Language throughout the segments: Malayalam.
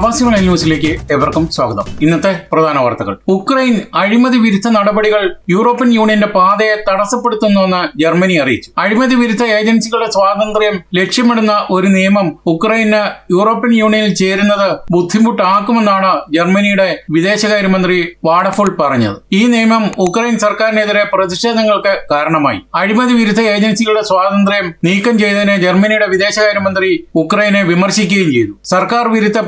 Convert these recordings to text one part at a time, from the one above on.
പ്രവാസി മലയാളി ന്യൂസിലേക്ക് എവർക്കും സ്വാഗതം. ഇന്നത്തെ പ്രധാന വാർത്തകൾ. ഉക്രൈൻ അഴിമതി വിരുദ്ധ നടപടികൾ യൂറോപ്യൻ യൂണിയന്റെ പാതയെ തടസ്സപ്പെടുത്തുന്നുവെന്ന് ജർമ്മനി അറിയിച്ചു. അഴിമതി വിരുദ്ധ ഏജൻസികളുടെ സ്വാതന്ത്ര്യം ലക്ഷ്യമിടുന്ന ഒരു നിയമം ഉക്രൈന് യൂറോപ്യൻ യൂണിയനിൽ ചേരുന്നത് ബുദ്ധിമുട്ടാക്കുമെന്നാണ് ജർമ്മനിയുടെ വിദേശകാര്യമന്ത്രി വാഡഫോൾ പറഞ്ഞത്. ഈ നിയമം ഉക്രൈൻ സർക്കാരിനെതിരെ പ്രതിഷേധങ്ങൾക്ക് കാരണമായി. അഴിമതി വിരുദ്ധ ഏജൻസികളുടെ സ്വാതന്ത്ര്യം നീക്കം ചെയ്തതിന് ജർമ്മനിയുടെ വിദേശകാര്യമന്ത്രി ഉക്രൈനെ വിമർശിക്കുകയും ചെയ്തു. സർക്കാർ വിരുദ്ധ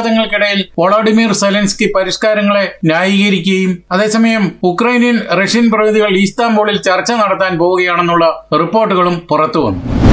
പ്രതിഷേധങ്ങൾക്കിടയിൽ വോളോഡിമിർ സെലൻസ്കി പരിഷ്കാരങ്ങളെ ന്യായീകരിക്കുകയും അതേസമയം ഉക്രൈനിയൻ റഷ്യൻ പ്രതിനിധികൾ ഇസ്താംബോളിൽ ചർച്ച നടത്താൻ പോവുകയാണെന്നുള്ള റിപ്പോർട്ടുകളും പുറത്തുവന്നു.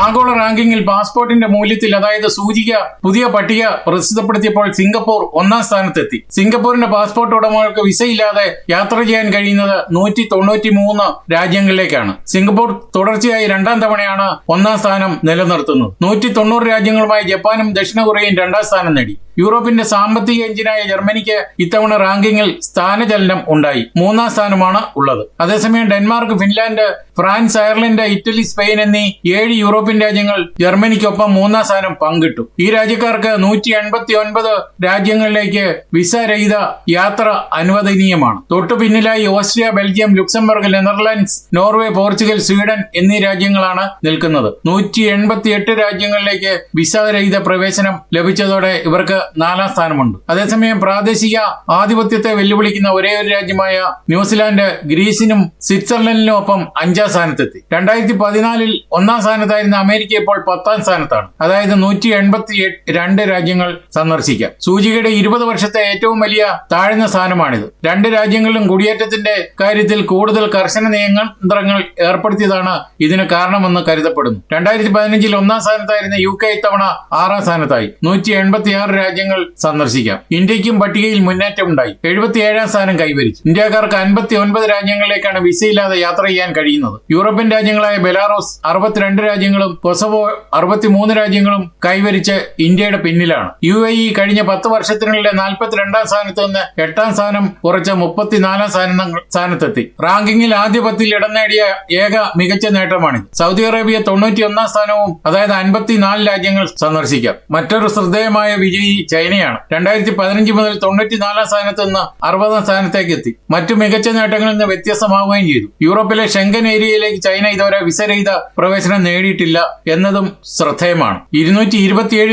ആഗോള റാങ്കിങ്ങിൽ പാസ്പോർട്ടിന്റെ മൂല്യത്തിൽ അതായത് സൂചിക പുതിയ പട്ടിക പ്രസിദ്ധപ്പെടുത്തിയപ്പോൾ സിംഗപ്പൂർ ഒന്നാം സ്ഥാനത്തെത്തി. സിംഗപ്പൂരിന്റെ പാസ്പോർട്ട് ഉടമകൾക്ക് വിസയില്ലാതെ യാത്ര ചെയ്യാൻ കഴിയുന്നത് നൂറ്റി തൊണ്ണൂറ്റി മൂന്ന് രാജ്യങ്ങളിലേക്കാണ്. സിംഗപ്പൂർ തുടർച്ചയായി രണ്ടാം തവണയാണ് ഒന്നാം സ്ഥാനം നിലനിർത്തുന്നത്. നൂറ്റി തൊണ്ണൂറ് രാജ്യങ്ങളുമായി ജപ്പാനും ദക്ഷിണ കൊറിയയും രണ്ടാം സ്ഥാനം നേടി. യൂറോപ്പിന്റെ സാമ്പത്തിക എഞ്ചിനായ ജർമ്മനിക്ക് ഇത്തവണ റാങ്കിങ്ങിൽ സ്ഥാനചലനം ഉണ്ടായി. മൂന്നാം സ്ഥാനമാണ് ഉള്ളത്. അതേസമയം Denmark Finland France Ireland Italy Spain എന്നീ ഏഴ് യൂറോപ്യൻ രാജ്യങ്ങൾ ജർമ്മനിക്കൊപ്പം മൂന്നാം സ്ഥാനം പങ്കിട്ടു. ഈ രാജ്യക്കാർക്ക് നൂറ്റി എൺപത്തി ഒൻപത് രാജ്യങ്ങളിലേക്ക് വിസ രഹിത യാത്ര അനുവദനീയമാണ്. തൊട്ടു പിന്നിലായി Austria Belgium Luxembourg Netherlands Norway Portugal Sweden എന്നീ രാജ്യങ്ങളാണ് നിൽക്കുന്നത്. നൂറ്റി എൺപത്തി എട്ട് രാജ്യങ്ങളിലേക്ക് വിസ രഹിത പ്രവേശനം ലഭിച്ചതോടെ ഇവർക്ക് നാലാം സ്ഥാനമുണ്ട്. അതേസമയം പ്രാദേശിക ആധിപത്യത്തെ വെല്ലുവിളിക്കുന്ന ഒരേ ഒരു രാജ്യമായ ന്യൂസിലാൻഡ് ഗ്രീസിനും സ്വിറ്റ്സർലൻഡിനും ഒപ്പം അഞ്ചാം സ്ഥാനത്തെത്തി. രണ്ടായിരത്തി പതിനാലിൽ ഒന്നാം സ്ഥാനത്തായിരുന്ന അമേരിക്ക ഇപ്പോൾ പത്താം സ്ഥാനത്താണ്. അതായത് നൂറ്റി എൺപത്തി രണ്ട് രാജ്യങ്ങൾ സന്ദർശിക്കാം. സൂചികയുടെ ഇരുപത് വർഷത്തെ ഏറ്റവും വലിയ താഴ്ന്ന സ്ഥാനമാണിത്. രണ്ട് രാജ്യങ്ങളിലും കുടിയേറ്റത്തിന്റെ കാര്യത്തിൽ കൂടുതൽ കർശന നിയന്ത്രണങ്ങൾ ഏർപ്പെടുത്തിയതാണ് ഇതിന് കാരണമെന്ന് കരുതപ്പെടുന്നു. രണ്ടായിരത്തി പതിനഞ്ചിൽ ഒന്നാം സ്ഥാനത്തായിരുന്ന യു കെ ഇത്തവണ ആറാം സ്ഥാനത്തായി. നൂറ്റി എൺപത്തിയാറ് രാജ്യങ്ങൾ സന്ദർശിക്കാം. ഇന്ത്യക്കും പട്ടികയിൽ മുന്നേറ്റമുണ്ടായി എഴുപത്തിയേഴാം സ്ഥാനം കൈവരിച്ചു. ഇന്ത്യക്കാർക്ക് അൻപത്തി ഒൻപത് രാജ്യങ്ങളിലേക്കാണ് വിസയില്ലാതെ യാത്ര ചെയ്യാൻ കഴിയുന്നത്. യൂറോപ്യൻ രാജ്യങ്ങളായ ബെലാറോസ് അറുപത്തിരണ്ട് രാജ്യങ്ങളും കൊസവോ അറുപത്തിമൂന്ന് രാജ്യങ്ങളും കൈവരിച്ച് ഇന്ത്യയുടെ പിന്നിലാണ്. യു എ ഇ കഴിഞ്ഞ പത്ത് വർഷത്തിനുള്ളിലെ നാൽപ്പത്തിരണ്ടാം സ്ഥാനത്ത് നിന്ന് എട്ടാം സ്ഥാനം കുറച്ച് മുപ്പത്തിനാലാം സ്ഥാനം സ്ഥാനത്തെത്തി. റാങ്കിങ്ങിൽ ആദ്യ പത്തിൽ ഇടം നേടിയ ഏക മികച്ച നേട്ടമാണിത്. സൗദി അറേബ്യ തൊണ്ണൂറ്റി ഒന്നാം സ്ഥാനവും അതായത് അൻപത്തിനാല് രാജ്യങ്ങൾ സന്ദർശിക്കാം. മറ്റൊരു ശ്രദ്ധേയമായ വിജയി ചൈനയാണ്. രണ്ടായിരത്തി പതിനഞ്ച് മുതൽ തൊണ്ണൂറ്റിനാലാം സ്ഥാനത്ത് നിന്ന് അറുപതാം സ്ഥാനത്തേക്ക് എത്തി. മറ്റു മികച്ച നേട്ടങ്ങളിൽ നിന്ന് വ്യത്യസ്തമാവുകയും ചെയ്തു. യൂറോപ്പിലെ ഷെങ്കൻ ഏരിയയിലേക്ക് ചൈന ഇതുവരെ വിസരഹിത പ്രവേശനം നേടിയിട്ടില്ല എന്നതും ശ്രദ്ധേയമാണ്. ഇരുന്നൂറ്റി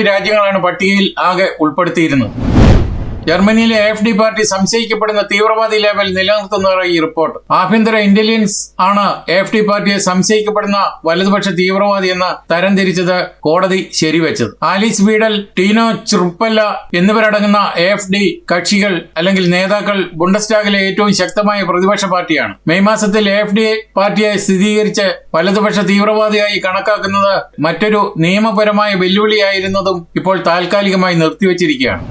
രാജ്യങ്ങളാണ് പട്ടികയിൽ ആകെ ഉൾപ്പെടുത്തിയിരുന്നത്. ജർമ്മനിയിലെ എഫ് ഡി പാർട്ടി സംശയിക്കപ്പെടുന്ന തീവ്രവാദി ലേബൽ നിലനിർത്തുന്നവർ ഈ റിപ്പോർട്ട്. ആഭ്യന്തര ഇന്റലിജൻസ് ആണ് എഫ് ഡി പാർട്ടിയെ സംശയിക്കപ്പെടുന്ന വലതുപക്ഷ തീവ്രവാദി എന്ന് തരംതിരിച്ചത് കോടതി ശരിവെച്ചത്. ആലീസ് വീഡൽ ടീനോ ചുർപ്പല്ല എന്നിവരടങ്ങുന്ന എഫ് ഡി കക്ഷികൾ അല്ലെങ്കിൽ നേതാക്കൾ ബുണ്ടസ്റ്റാഗിലെ ഏറ്റവും ശക്തമായ പ്രതിപക്ഷ പാർട്ടിയാണ്. മെയ് മാസത്തിൽ എഫ് ഡി പാർട്ടിയെ സ്ഥിരീകരിച്ച് വലതുപക്ഷ തീവ്രവാദിയായി കണക്കാക്കുന്നത് മറ്റൊരു നിയമപരമായ വെല്ലുവിളിയായിരുന്നതും ഇപ്പോൾ താൽക്കാലികമായി നിർത്തിവച്ചിരിക്കുകയാണ്.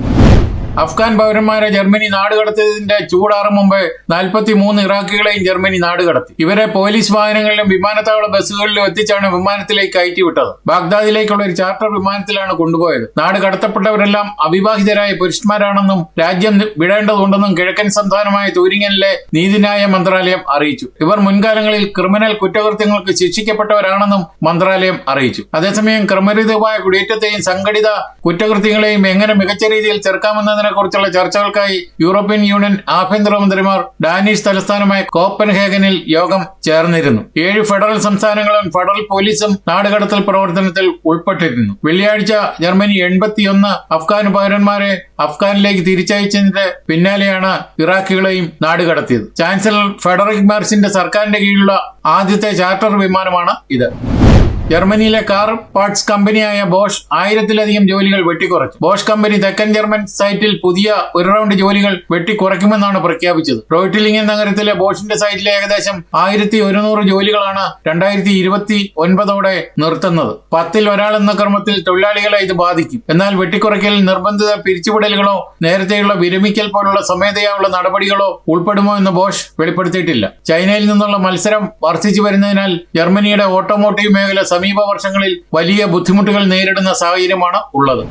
അഫ്ഗാൻ പൗരന്മാരെ ജർമ്മനി നാടുകടത്തിയതിന്റെ ചൂടാറും മുമ്പ് നാൽപ്പത്തി മൂന്ന് ഇറാഖികളെയും ജർമ്മനി നാടുകടത്തി ഇവരെ പോലീസ് വാഹനങ്ങളിലും വിമാനത്താവള ബസ്സുകളിലും എത്തിച്ചാണ് വിമാനത്തിലേക്ക് കയറ്റി വിട്ടത് ബാഗ്ദാദിലേക്കുള്ള ഒരു ചാർട്ടർ വിമാനത്തിലാണ് കൊണ്ടുപോയത്. നാട് കടത്തപ്പെട്ടവരെല്ലാം അവിവാഹിതരായ പുരുഷന്മാരാണെന്നും രാജ്യം വിടേണ്ടതുണ്ടെന്നും കിഴക്കൻ സംസ്ഥാനമായ തൂരിങ്ങനിലെ നീതിന്യായ മന്ത്രാലയം അറിയിച്ചു. ഇവർ മുൻകാലങ്ങളിൽ ക്രിമിനൽ കുറ്റകൃത്യങ്ങൾക്ക് ശിക്ഷിക്കപ്പെട്ടവരാണെന്നും മന്ത്രാലയം അറിയിച്ചു. അതേസമയം ക്രമരഹിതമായ കുടിയേറ്റത്തെയും സംഘടിത കുറ്റകൃത്യങ്ങളെയും എങ്ങനെ മികച്ച രീതിയിൽ ചെറുക്കാമെന്നതിനെ കുറിച്ചുള്ള ചർച്ചകൾക്കായി യൂറോപ്യൻ യൂണിയൻ ആഭ്യന്തരമന്ത്രിമാർ ഡാനിഷ് തലസ്ഥാനമായ കോപ്പൻഹേഗനിൽ യോഗം ചേർന്നിരുന്നു. ഏഴ് ഫെഡറൽ സംസ്ഥാനങ്ങളും ഫെഡറൽ പോലീസും നാടുകടത്തൽ പ്രവർത്തനത്തിൽ ഉൾപ്പെട്ടിരുന്നു. വെള്ളിയാഴ്ച ജർമ്മനി എൺപത്തിയൊന്ന് അഫ്ഗാൻ പൗരന്മാരെ അഫ്ഗാനിലേക്ക് തിരിച്ചയച്ചതിന്റെ പിന്നാലെയാണ് ഇറാഖികളെയും നാടുകടത്തിയത്. ചാൻസലർ ഫെഡറിക് മാർസിന്റെ സർക്കാരിന്റെ കീഴിലുള്ള ആദ്യത്തെ ചാർട്ടർ വിമാനമാണ് ഇത്. ജർമ്മനിയിലെ കാർ പാർട്സ് കമ്പനിയായ ബോഷ് ആയിരത്തിലധികം ജോലികൾ വെട്ടിക്കുറച്ചു. ബോഷ് കമ്പനി തെക്കൻ ജർമ്മൻ സൈറ്റിൽ പുതിയ ഒരു റൗണ്ട് ജോലികൾ വെട്ടിക്കുറയ്ക്കുമെന്നാണ് പ്രഖ്യാപിച്ചത്. റോയിറ്റിലിംഗൻ നഗരത്തിലെ ബോഷിന്റെ സൈറ്റിലെ ഏകദേശം ആയിരത്തി ഒരുന്നൂറ് ജോലികളാണ് രണ്ടായിരത്തി ഇരുപത്തി ഒൻപതോടെ നിർത്തുന്നത്. പത്തിൽ ഒരാൾ എന്ന ക്രമത്തിൽ തൊഴിലാളികളെ ഇത് ബാധിക്കും. എന്നാൽ വെട്ടിക്കുറയ്ക്കൽ നിർബന്ധിത പിരിച്ചുവിടലുകളോ നേരത്തെയുള്ള വിരമിക്കൽ പോലുള്ള സ്വമേധയായുള്ള നടപടികളോ ഉൾപ്പെടുമോ എന്ന് ബോഷ് വെളിപ്പെടുത്തിയിട്ടില്ല. ചൈനയിൽ നിന്നുള്ള മത്സരം വർദ്ധിച്ചു വരുന്നതിനാൽ ജർമ്മനിയുടെ ഓട്ടോമോട്ടീവ് മേഖല സമീപ വർഷങ്ങളിൽ വലിയ ബുദ്ധിമുട്ടുകൾ നേരിടുന്ന സാഹചര്യമാണ് ഉള്ളത്.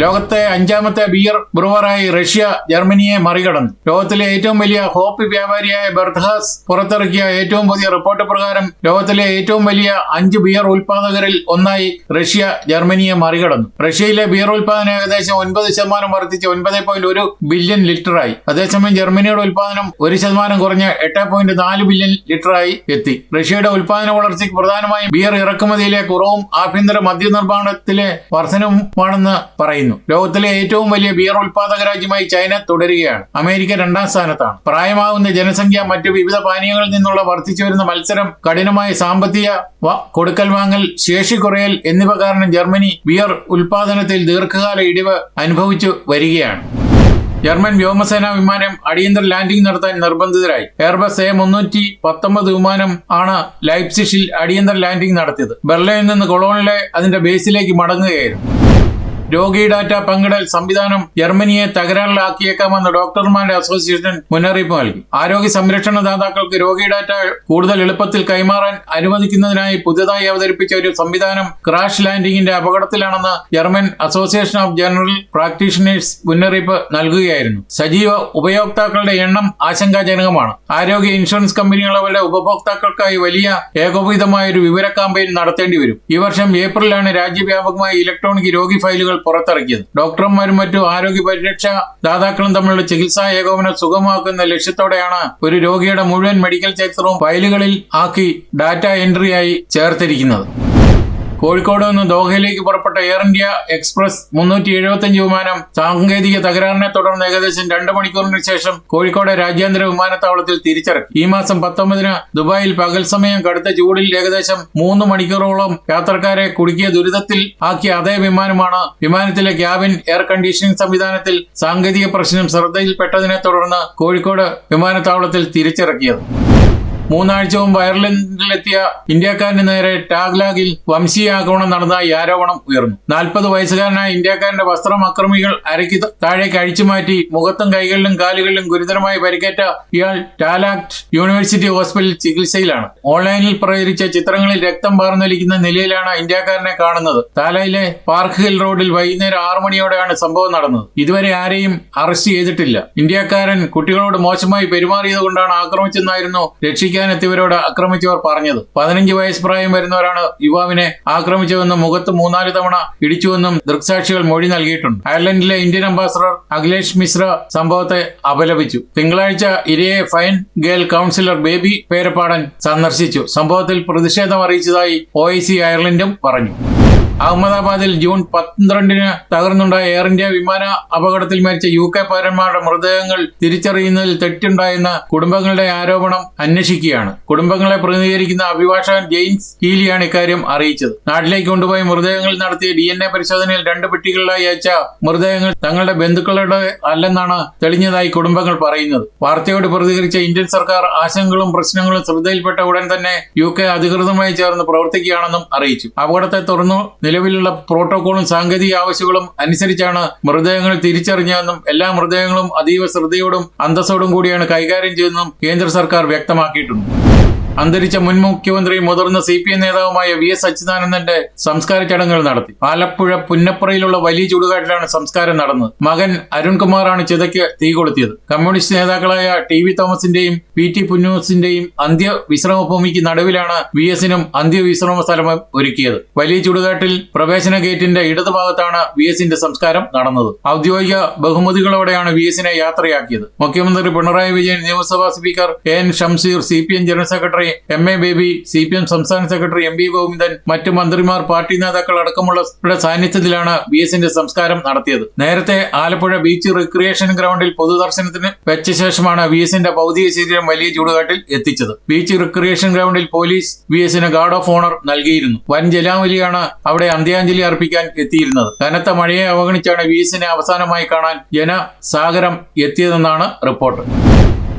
ലോകത്തെ അഞ്ചാമത്തെ ബിയർ ബ്രുവറായി റഷ്യ ജർമ്മനിയെ മറികടന്നു. ലോകത്തിലെ ഏറ്റവും വലിയ ഹോപ്പ് വ്യാപാരിയായ ബെർദ്ഹാസ് പുറത്തിറക്കിയ ഏറ്റവും പുതിയ റിപ്പോർട്ട് പ്രകാരം ലോകത്തിലെ ഏറ്റവും വലിയ അഞ്ച് ബിയർ ഉൽപാദകരിൽ ഒന്നായി റഷ്യ ജർമ്മനിയെ മറികടന്നു. റഷ്യയിലെ ബിയർ ഉൽപാദനം ഏകദേശം ഒൻപത് ശതമാനം വർദ്ധിച്ച് ഒൻപത് പോയിന്റ് ഒരു ബില്യൺ ലിറ്ററായി അതേസമയം ജർമ്മനിയുടെ ഉൽപാദനം ഒരു ശതമാനം കുറഞ്ഞ് എട്ട് പോയിന്റ് നാല് ബില്യൺ ലിറ്ററായി എത്തി. റഷ്യയുടെ ഉൽപാദന വളർച്ചയ്ക്ക് പ്രധാനമായും ബിയർ ഇറക്കുമതിയിലെ കുറവും ആഭ്യന്തര മദ്യനിർമ്മാണത്തിലെ വർധനവുമാണെന്ന് പറയുന്നു. ലോകത്തിലെ ഏറ്റവും വലിയ ബിയർ ഉൽപാദക രാജ്യമായി ചൈന തുടരുകയാണ്. അമേരിക്ക രണ്ടാം സ്ഥാനത്താണ്. പ്രായമാകുന്ന ജനസംഖ്യ മറ്റു വിവിധ പാനീയങ്ങളിൽ നിന്നുള്ള വർദ്ധിച്ചു വരുന്ന മത്സരം കഠിനമായ സാമ്പത്തിക കൊടുക്കൽ വാങ്ങൽ ശേഷി കുറയൽ എന്നിവ കാരണം ജർമ്മനി ബിയർ ഉൽപാദനത്തിൽ ദീർഘകാല ഇടിവ് അനുഭവിച്ചു വരികയാണ്. ജർമ്മൻ വ്യോമസേനാ വിമാനം അടിയന്തര ലാൻഡിംഗ് നടത്താൻ നിർബന്ധിതരായി. എയർബസ് എ മുന്നൂറ്റി പത്തൊമ്പത് വിമാനം ആണ് ലൈപ്സിഷിൽ അടിയന്തര ലാൻഡിംഗ് നടത്തിയത്. ബെർലിനിൽ നിന്ന് കൊളോണിലെ അതിന്റെ ബേസിലേക്ക് മടങ്ങുകയായിരുന്നു. രോഗി ഡാറ്റ പങ്കിടൽ സംവിധാനം ജർമ്മനിയെ തകരാറിലാക്കിയേക്കാമെന്ന് ഡോക്ടർമാരുടെ അസോസിയേഷൻ മുന്നറിയിപ്പ് നൽകി. ആരോഗ്യ സംരക്ഷണ ദാതാക്കൾക്ക് രോഗി ഡാറ്റ കൂടുതൽ എളുപ്പത്തിൽ കൈമാറാൻ അനുവദിക്കുന്നതിനായി പുതുതായി അവതരിപ്പിച്ച ഒരു സംവിധാനം ക്രാഷ് ലാൻഡിംഗിന്റെ അപകടത്തിലാണെന്ന് German association of general practitioners മുന്നറിയിപ്പ് നൽകുകയായിരുന്നു. സജീവ ഉപയോക്താക്കളുടെ എണ്ണം ആശങ്കാജനകമാണ്. ആരോഗ്യ ഇൻഷുറൻസ് കമ്പനികൾ അവരുടെ ഉപഭോക്താക്കൾക്കായി വലിയ ഏകോപിതമായ ഒരു വിവര കാമ്പയിൻ നടത്തേണ്ടി വരും. ഈ വർഷം ഏപ്രിലാണ് രാജ്യവ്യാപകമായി ഇലക്ട്രോണിക് രോഗി ഫയലുകൾ പുറത്തിറക്കിയത്. ഡോക്ടർമാരും മറ്റു ആരോഗ്യ പരിരക്ഷ ദാതാക്കളും തമ്മിലുള്ള ചികിത്സാ ഏകോപനം സുഗമമാക്കുന്ന ലക്ഷ്യത്തോടെയാണ് ഒരു രോഗിയുടെ മുഴുവൻ മെഡിക്കൽ ചരിത്രവും ഫയലുകളിൽ ആക്കി ഡാറ്റ എൻട്രിയായി ചേർത്തിരിക്കുന്നത്. കോഴിക്കോട് നിന്ന് ദോഹയിലേക്ക് പുറപ്പെട്ട എയർ ഇന്ത്യ എക്സ്പ്രസ് മുന്നൂറ്റി എഴുപത്തിയഞ്ച് വിമാനം സാങ്കേതിക തകരാറിനെ തുടർന്ന് ഏകദേശം രണ്ട് മണിക്കൂറിന് ശേഷം കോഴിക്കോട് രാജ്യാന്തര വിമാനത്താവളത്തിൽ തിരിച്ചിറക്കി. ഈ മാസം പത്തൊമ്പതിന് ദുബായിൽ പകൽ സമയം കടുത്ത ചൂടിൽ ഏകദേശം മൂന്ന് മണിക്കൂറോളം യാത്രക്കാരെ കുടുക്കിയ ദുരിതത്തിൽ ആക്കിയ അതേ വിമാനമാണ് വിമാനത്തിലെ ക്യാബിൻ എയർ കണ്ടീഷനിംഗ് സംവിധാനത്തിൽ സാങ്കേതിക പ്രശ്നം ശ്രദ്ധയിൽപ്പെട്ടതിനെ തുടർന്ന് കോഴിക്കോട് വിമാനത്താവളത്തിൽ തിരിച്ചിറക്കിയത്. മൂന്നാഴ്ച മുമ്പ് അയർലൻഡിലെത്തിയ ഇന്ത്യക്കാരന് നേരെ ടാഗ്ലാഗിൽ വംശീയ ആക്രമണം നടന്നതായി ആരോപണം ഉയർന്നു. നാൽപ്പത് വയസ്സുകാരനായ ഇന്ത്യക്കാരന്റെ വസ്ത്രം അക്രമികൾ അരയ്ക്ക് താഴേക്ക് അഴിച്ചുമാറ്റി മുഖത്തും കൈകളിലും കാലുകളിലും ഗുരുതരമായി പരിക്കേറ്റ ഇയാൾ ടാലാക്ട് യൂണിവേഴ്സിറ്റി ഹോസ്പിറ്റലിൽ ചികിത്സയിലാണ്. ഓൺലൈനിൽ പ്രചരിച്ച ചിത്രങ്ങളിൽ രക്തം പാർന്നൊലിക്കുന്ന നിലയിലാണ് ഇന്ത്യക്കാരനെ കാണുന്നത്. താലയിലെ പാർക്ക് ഹിൽ റോഡിൽ വൈകുന്നേരം ആറു മണിയോടെയാണ് സംഭവം നടന്നത്. ഇതുവരെ ആരെയും അറസ്റ്റ് ചെയ്തിട്ടില്ല. ഇന്ത്യക്കാരൻ കുട്ടികളോട് മോശമായി പെരുമാറിയത് കൊണ്ടാണ് ആക്രമിച്ചെന്നായിരുന്നു രക്ഷിക്കാനെത്തിയവരോട് ആക്രമിച്ചവർ പറഞ്ഞത്. പതിനഞ്ച് വയസ്സ് പ്രായം വരുന്നവരാണ് യുവാവിനെ ആക്രമിച്ചതെന്നും മുഖത്ത് മൂന്നാൽ തവണ ഇടിച്ചുവെന്നും ദൃക്സാക്ഷികൾ മൊഴി നൽകിയിട്ടുണ്ട്. അയർലൻഡിലെ ഇന്ത്യൻ അംബാസഡർ അഖിലേഷ് മിശ്ര സംഭവത്തെ അപലപിച്ചു. തിങ്കളാഴ്ച ഇരയെ Fine Gael councillor Baby Perappadan സന്ദർശിച്ചു. സംഭവത്തിൽ പ്രതിഷേധം അറിയിച്ചതായി ഒ ഐ സി അയർലൻഡും പറഞ്ഞു. അഹമ്മദാബാദിൽ ജൂൺ പന്ത്രണ്ടിന് തകർന്നുണ്ടായ എയർ ഇന്ത്യ വിമാന അപകടത്തിൽ മരിച്ച യു കെ പൗരന്മാരുടെ മൃതദേഹങ്ങൾ തിരിച്ചറിയുന്നതിൽ തെറ്റുണ്ടായെന്ന കുടുംബങ്ങളുടെ ആരോപണം അന്വേഷിക്കുകയാണ്. കുടുംബങ്ങളെ പ്രതിനിധീകരിക്കുന്ന അഭിഭാഷകൻ ജെയിംസ് ഹീലിയാണ് ഇക്കാര്യം അറിയിച്ചത്. നാട്ടിലേക്ക് കൊണ്ടുപോയി മൃതദേഹങ്ങൾ നടത്തിയ ഡി എൻ എ പരിശോധനയിൽ രണ്ട് പെട്ടികളിലായി അയച്ച മൃതദേഹങ്ങൾ തങ്ങളുടെ ബന്ധുക്കളുടെ അല്ലെന്നാണ് തെളിഞ്ഞതായി കുടുംബങ്ങൾ പറയുന്നത്. വാർത്തയോട് പ്രതികരിച്ച ഇന്ത്യൻ സർക്കാർ ആശങ്കകളും പ്രശ്നങ്ങളും ശ്രദ്ധയിൽപ്പെട്ട ഉടൻ തന്നെ യു കെ അധികൃതമായി ചേർന്ന് പ്രവർത്തിക്കുകയാണെന്നും അറിയിച്ചു. അപകടത്തെ തുടർന്ന് നിലവിലുള്ള പ്രോട്ടോകോളും സാങ്കേതിക ആവശ്യങ്ങളും അനുസരിച്ചാണ് മൃതദേഹങ്ങൾ തിരിച്ചറിഞ്ഞതെന്നും എല്ലാ മൃതദേഹങ്ങളും അതീവ ശ്രദ്ധയോടും അന്തസ്സോടും കൂടിയാണ് കൈകാര്യം ചെയ്തതെന്നും കേന്ദ്ര സർക്കാർ വ്യക്തമാക്കിയിട്ടുണ്ട്. അന്തരിച്ച മുൻ മുഖ്യമന്ത്രിയും മുതിർന്ന സി പി എം നേതാവുമായ വി എസ് അച്യുതാനന്ദന്റെ സംസ്കാര ചടങ്ങുകൾ നടത്തി. ആലപ്പുഴ പുന്നപ്പുറയിലുള്ള വലിയ ചൂടുകാട്ടിലാണ് സംസ്കാരം നടന്നത്. മകൻ അരുൺകുമാറാണ് ചിതയ്ക്ക് തീ കൊളുത്തിയത്. കമ്മ്യൂണിസ്റ്റ് നേതാക്കളായ ടി വി തോമസിന്റെയും പി ടി പുന്നൂസിന്റെയും അന്ത്യ വിശ്രമ ഭൂമിക്ക് നടുവിലാണ് വി എസിനും അന്ത്യവിശ്രമ സ്ഥലം ഒരുക്കിയത്. വലിയ ചുടുകാട്ടിൽ പ്രവേശന ഗേറ്റിന്റെ ഇടതുഭാഗത്താണ് വി എസിന്റെ സംസ്കാരം നടന്നത്. ഔദ്യോഗിക ബഹുമതികളോടെയാണ് വി എസിനെ യാത്രയാക്കിയത്. മുഖ്യമന്ത്രി പിണറായി വിജയൻ നിയമസഭാ speaker N Shamseer C P M general secretary M A Baby C P M സംസ്ഥാന സെക്രട്ടറി എം വി ഗോവിന്ദൻ മറ്റു മന്ത്രിമാർ പാർട്ടി നേതാക്കൾ അടക്കമുള്ളവരുടെ സാന്നിധ്യത്തിലാണ് വി എസിന്റെ സംസ്കാരം നടത്തിയത്. നേരത്തെ ആലപ്പുഴ ബീച്ച് റിക്രിയേഷൻ ഗ്രൗണ്ടിൽ പൊതുദർശനത്തിന് വെച്ച ശേഷമാണ് വി എസിന്റെ ഭൗതിക ശരീരം വലിയ ചൂടുകാട്ടിൽ എത്തിച്ചത്. ബീച്ച് റിക്രിയേഷൻ ഗ്രൗണ്ടിൽ പോലീസ് വി എസിന് ഗാർഡ് ഓഫ് ഓണർ നൽകിയിരുന്നു. വൻ ജലാവലിയാണ് അവിടെ അന്ത്യാഞ്ജലി അർപ്പിക്കാൻ എത്തിയിരുന്നത്. കനത്ത മഴയെ അവഗണിച്ചാണ് വി എസിനെ അവസാനമായി കാണാൻ ജനസാഗരം എത്തിയതെന്നാണ് റിപ്പോർട്ട്.